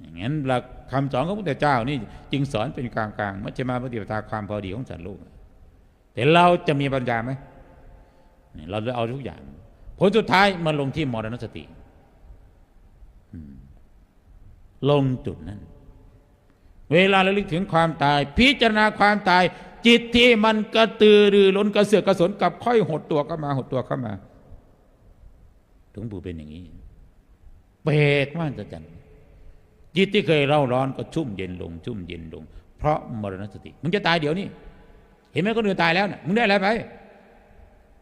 อย่างนั้นหลักคำสอนของพระพุทธเจ้านี่จึงสอนเป็นกลางๆมัชฌิมาปฏิปทาความพอดีของสัตว์โลกแต่เราจะมีปัญญาไหมเราจะเอาทุกอย่าง ผลสุดท้ายมาลงที่มรณสติลงจุดนั้น เวลาเระลึกถึงความตาย พิจารณาความตาย จิตที่มันกระตือรือร้นกระเสือกกระสนกับค่อยหดตัวเข้ามาหดตัวเข้ามาหลวงปู่เป็นอย่างนี้แปลกมากจัน จิตที่เคยเร่าร้อนก็ชุ่มเย็นลง ชุ่มเย็นลง เพราะมรณสติมึงจะตายเดี๋ยวนี้ เห็นไหมคนอื่นตายแล้วนะมึงได้อะไรไป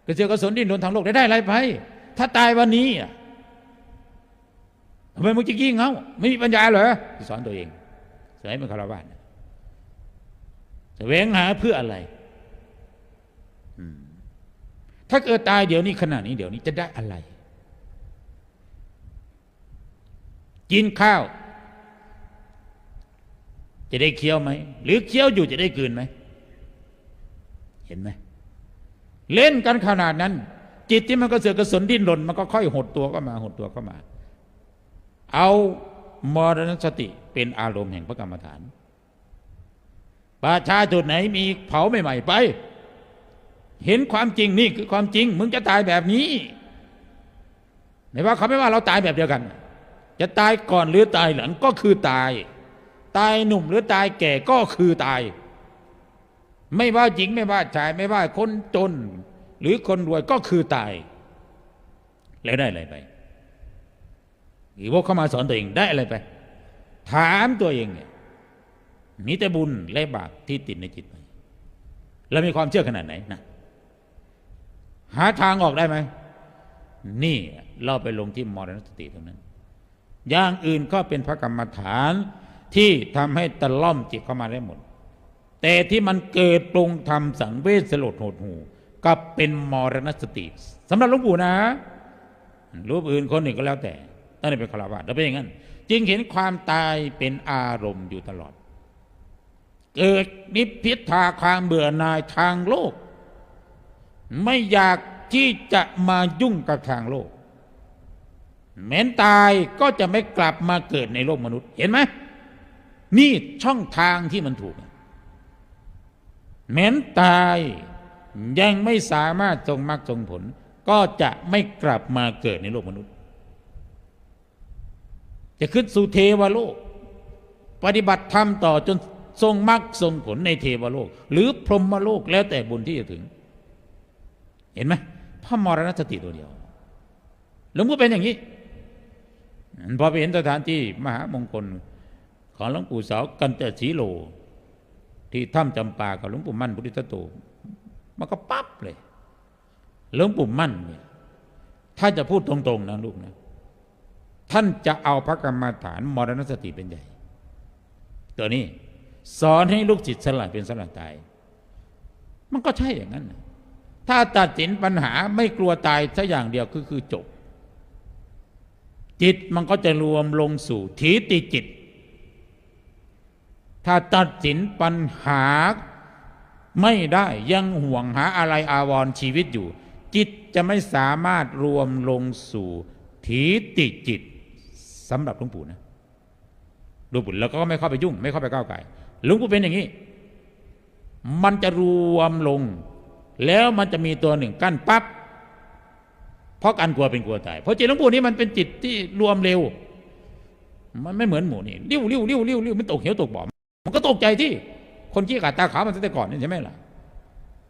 กระเสือกกระสนดิ้นรนทางโลกได้ได้อะไรไป ถ้าตายวันนี้อะทำไมมึงจะยิ่งเขาไม่มีปัญญาเหรอสอนตัวเองสมัยเป็นคารวะเนี่ยแสวงหาเพื่ออะไรถ้าเกิดตายเดี๋ยวนี้ขณะนี้เดี๋ยวนี้จะได้อะไร กินข้าว จะได้เคี้ยวไหม หรือเคี้ยวอยู่จะได้กืนไหม เห็นไหม เล่นกันขนาดนั้น จิตที่มันกระเสือกกระสนดิ้นรนมันก็ค่อยหดตัวเข้ามาหดตัวเข้ามา เอามรณสติเป็นอารมณ์แห่งพระกรรมฐานประชาชนไหนมีเผาใหม่ๆไป เห็นความจริงนี่คือความจริง มึงจะตายแบบนี้ไม่ว่าเขาไม่ว่าเราตายแบบเดียวกัน จะตายก่อนหรือตายหลังก็คือตาย ตายหนุ่มหรือตายแก่ก็คือตาย ไม่ว่าหญิงไม่ว่าชายไม่ว่าคนจน หรือคนรวยก็คือตาย แล้วได้อะไรไปอีวกเข้ามาสอนตัวเองได้อะไรไป ถามตัวเองเนี่ยมีแต่บุญและบาปที่ติดในจิตไปแล้วมีความเชื่อขนาดไหนนะหาทางออกได้ไหม นี่เราไปลงที่มรณสติตรงนั้น อย่างอื่นก็เป็นพระกรรมฐาน ที่ทำให้ตะล่อมจิตเข้ามาได้หมด แต่ที่มันเกิดปรุงทำสังเวชสลดโหดหูกับเป็นมรณสติสำหรับหลวงปู่นะรูปอื่นคนหนึ่งก็แล้วแต่ตั้งแต่เป็นคารวะแล้วเป็นอย่างนั้น จึงเห็นความตายเป็นอารมณ์อยู่ตลอด เกิดนิพพิทาความเบื่อหน่ายทางโลก ไม่อยากที่จะมายุ่งกับทางโลกแม้นตายก็จะไม่กลับมาเกิดในโลกมนุษย์ เห็นไหม นี่ช่องทางที่มันถูกแม้นตายยังไม่สามารถทรงมรรคทรงผล ก็จะไม่กลับมาเกิดในโลกมนุษย์ จะขึ้นสู่เทวโลก ปฏิบัติธรรมต่อจนทรงมรรคทรงผลในเทวโลก หรือพรหมโลกแล้วแต่บุญที่จะถึง เห็นไหมพระมรณสติตัวเดียวหลวงปู่เป็นอย่างนี้พอไปเห็นสถานที่มหามงคล ของหลวงปู่เสากันเตสีโล ที่ถ้ำจำปากับหลวงปู่มั่นพุทธิตโตมันก็ปั๊บเลยหลวงปู่มั่นเนี่ยถ้าจะพูดตรงๆนะลูกนะ ท่านจะเอาพระกรรมฐานมรณสติเป็นใหญ่ ตัวนี้สอนให้ลูกจิตสลายเป็นสลายตาย มันก็ใช่อย่างนั้นนะถ้าตัดสินปัญหาไม่กลัวตายสักอย่างเดียวคือคือจบ จิตมันก็จะรวมลงสู่ถีติจิต ถ้าตัดสินปัญหาไม่ได้ยังห่วงหาอะไรอาวรณ์ชีวิตอยู่ จิตจะไม่สามารถรวมลงสู่ถีติจิตสำหรับหลวงปู่นะหลวงปู่แล้วก็ไม่เข้าไปยุ่ง ไม่เข้าไปก้าวไก่หลวงปู่เป็นอย่างนี้ มันจะรวมลง แล้วมันจะมีตัวหนึ่งกั้นปับ๊บเพราะการกลัวเป็นกลัวตายเพราะจิตหลวงปู่นี่มันเป็นจิตที่รวมเร็ว มันไม่เหมือนหมูนี่ริ้วริ้วริ้วริ้วริ้วมันตกเหวตกบ่อ มันก็ตกใจที่ คนขี้ขาดตาขาวมันตั้งแต่ก่อนนี่ใช่ไหมล่ะ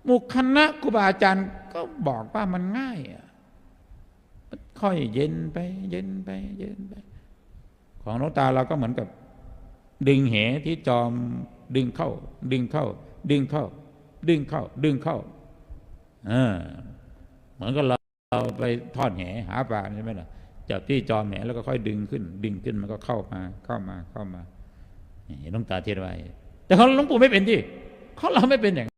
หมู่คณะครูบาอาจารย์ก็บอกว่ามันง่ายอะค่อยเย็นไป เย็นไป เย็นไป ของหลวงตาเราก็เหมือนกับ ดึงเหที่จอมดึงเข้า ดึงเข้า ดึงเข้า ดึงเข้า ดึงเข้าเออเหมือนกับเราเราไปทอดแหหาปลาใช่ไหมล่ะจับที่จอมแหแล้วก็ค่อยดึงขึ้น ดึงขึ้นมันก็เข้ามาเข้ามาเข้ามา หลวงตาเทศไว้แต่เขาหลวงปู่ไม่เป็นที่เขาเราไม่เป็นอย่าง